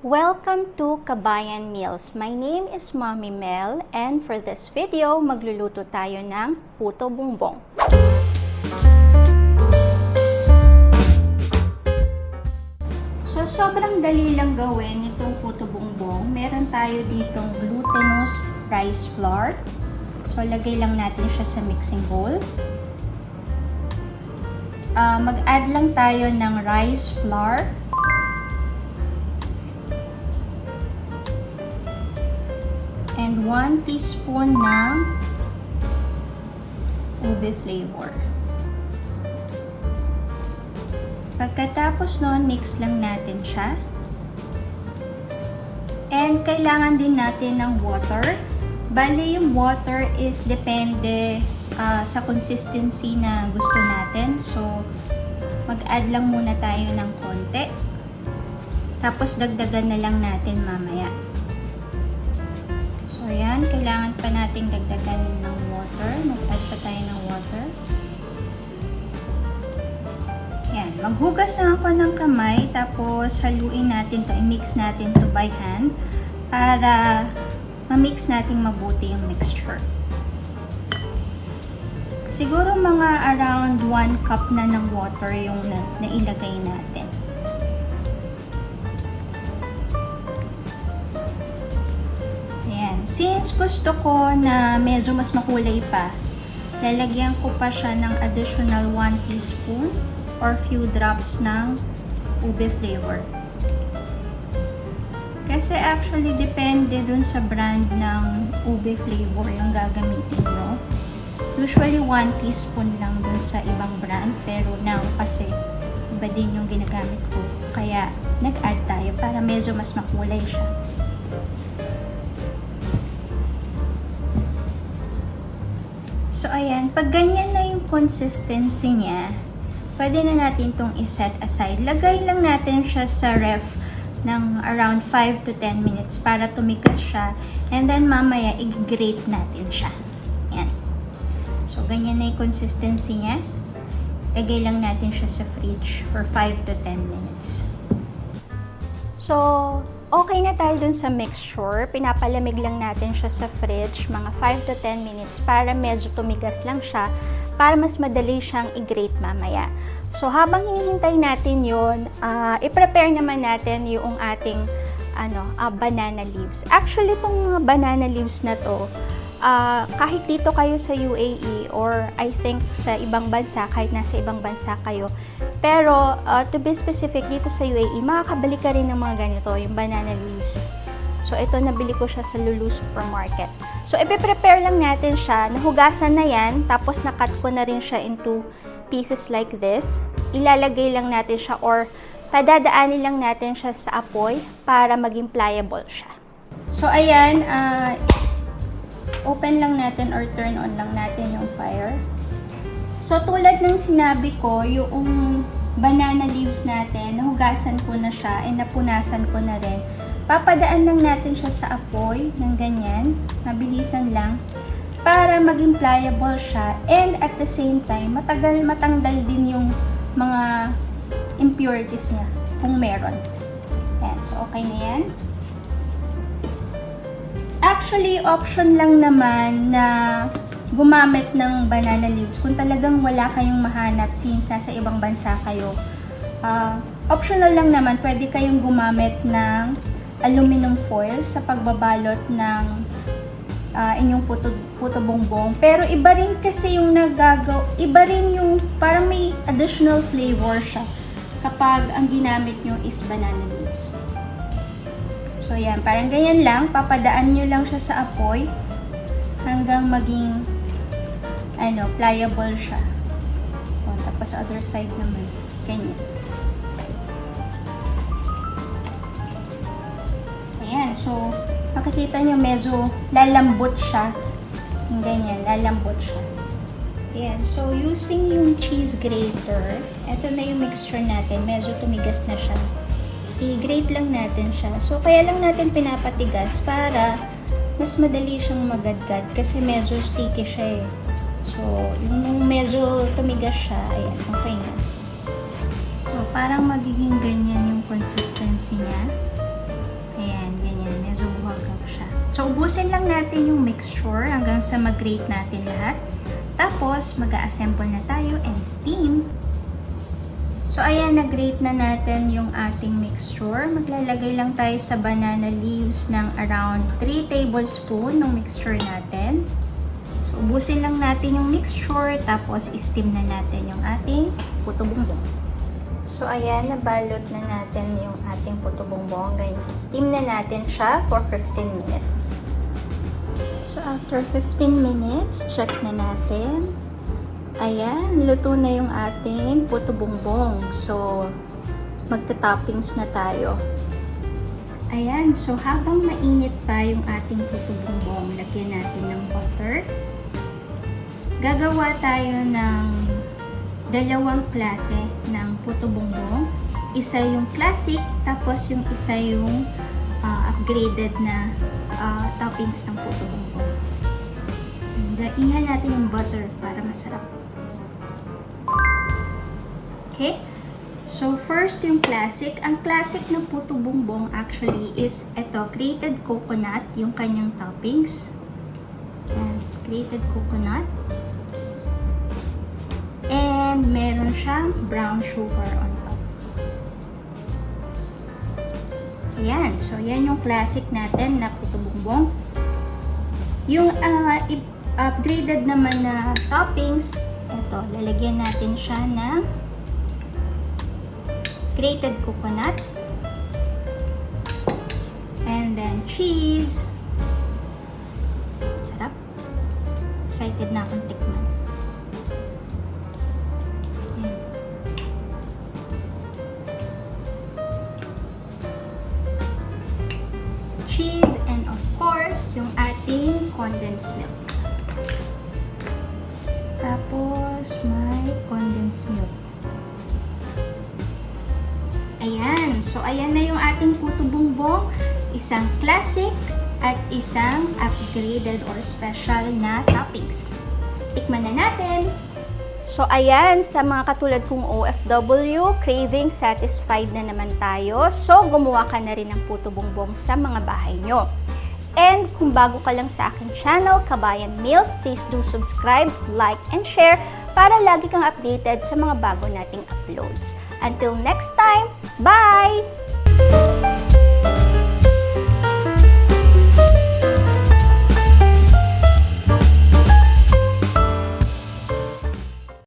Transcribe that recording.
Welcome to Kabayan Meals. My name is Mommy Mel and for this video, magluluto tayo ng puto bumbong. So, sobrang dali lang gawin itong puto bumbong. Meron tayo ditong glutinous rice flour. So, lagay lang natin siya sa mixing bowl. Ah, mag-add lang tayo ng rice flour. And 1 teaspoon ng ube flavor. Pagkatapos nun, mix lang natin siya. And kailangan din natin ng water. Bali, yung water is depende ah, sa consistency na gusto natin. So, mag-add lang muna tayo ng konti. Tapos, dagdagan na lang natin mamaya. Yan. Kailangan pa nating dagdagan ng water. Mag-add pa tayo ng water. Yan. Maghugas na ako ng kamay. Tapos, haluin natin to I-mix natin to by hand. Para ma-mix natin mabuti yung mixture. Siguro mga around 1 cup na ng water yung na, nailagay natin. Since gusto ko na medyo mas makulay pa, lalagyan ko pa siya ng additional 1 teaspoon or few drops ng ube flavor. Kasi actually, depende dun sa brand ng ube flavor yung gagamitin nyo. Usually, 1 teaspoon lang dun sa ibang brand. Pero now, kasi iba din yung ginagamit ko. Kaya, nag-add tayo para medyo mas makulay siya. So, ayan. Pag ganyan na yung consistency niya, pwede na natin itong iset aside. Lagay lang natin siya sa ref ng around 5 to 10 minutes para tumikas siya. And then, mamaya, i-grate natin siya. Ayan. So, ganyan na yung consistency niya. Lagay lang natin siya sa fridge for 5 to 10 minutes. So, okay na tayo dun sa mixture. Pinapalamig lang natin siya sa fridge mga 5 to 10 minutes para medyo tumigas lang siya para mas madali siyang i-grate mamaya. So, habang hinihintay natin yun, ah, i-prepare naman natin yung ating ano, ah, banana leaves. Actually, itong mga banana leaves na to, ah, kahit dito kayo sa UAE or I think sa ibang bansa, kahit nasa ibang bansa kayo, pero ah, to be specific dito sa UAE, makakabalik ka rin ng mga ganito, yung banana leaves. So, ito nabili ko siya sa Lulu Supermarket. So, ipe-prepare lang natin siya. Nahugasan na yan. Tapos, nakat ko na rin siya into pieces like this. Ilalagay lang natin siya or padadaanin lang natin siya sa apoy para maging pliable siya. So, ayan. ah, open lang natin or turn on lang natin yung fire. So, tulad ng sinabi ko, yung banana leaves natin, nahugasan ko na siya and napunasan ko na rin. Papadaan lang natin siya sa apoy ng ganyan, mabilisan lang, para maging pliable siya and at the same time, matagal matanggal din yung mga impurities niya kung meron. Ayan, so okay na yan. Actually, option lang naman na gumamit ng banana leaves kung talagang wala kayong mahanap since nasa ibang bansa kayo. Ah, optional lang naman, pwede kayong gumamit ng aluminum foil sa pagbabalot ng ah, inyong puto, puto bongbong. Pero iba rin kasi yung nagagaw, iba rin yung parang may additional flavor siya kapag ang ginamit nyo is banana leaves. So yan, parang ganyan lang, papadaan nyo lang siya sa apoy hanggang maging ano, pliable siya. O, tapos other side naman, ganyan. Ayan, so makikita nyo medyo lalambot siya. Ganyan, lalambot siya. Ayan, so using yung cheese grater, eto na yung mixture natin, medyo tumigas na siya. I-grate lang natin siya. So, kaya lang natin pinapatigas para mas madali siyang magadgad kasi medyo sticky siya eh. So, yung medyo tumigas siya, ayan, okay na. So, parang magiging ganyan yung consistency niya. So, ubusin lang natin yung mixture hanggang sa mag-grate natin lahat. Tapos, mag assemble na tayo and steam. So, ayan, nag-grate na natin yung ating mixture. Maglalagay lang tayo sa banana leaves ng around 3 tablespoon ng mixture natin. So, ubusin lang natin yung mixture, tapos steam na natin yung ating puto bongbong. So, ayan, nabalot na natin yung ating puto bongbong. Ganyan, steam na natin siya for 15 minutes. So, after 15 minutes, check na natin. Ayan, luto na yung ating puto bongbong. So, magta-toppings na tayo. Ayan, so habang mainit pa yung ating puto bongbong, lagyan natin ng butter. Gagawa tayo ng dalawang klase ng puto bongbong. Isa yung classic, tapos yung isa yung ah, upgraded na ah, toppings ng puto bongbong. Ihan natin yung butter para masarap. Okay? So, first yung classic. Ang classic na puto bongbong actually is ito, grated coconut, yung kanyang toppings. Ayan, grated coconut. And meron siyang brown sugar on top. Ayan, so yan yung classic natin na puto bongbong. Yung ah, i- upgraded naman na toppings, ito, lalagyan natin siya ng grated coconut. And then cheese. Sarap. Excited na akong tikman. Cheese and of course, yung ating condensed milk. So, ayan na yung ating puto bongbong. Isang classic at isang upgraded or special na toppings. Tikman na natin. So, ayan, sa mga katulad kong OFW, craving satisfied na naman tayo. So, gumawa ka na rin ng puto bongbong sa mga bahay nyo. And kung bago ka lang sa aking channel, Kabayan Meals, please do subscribe, like, and share para lagi kang updated sa mga bago nating uploads. Until next time, bye!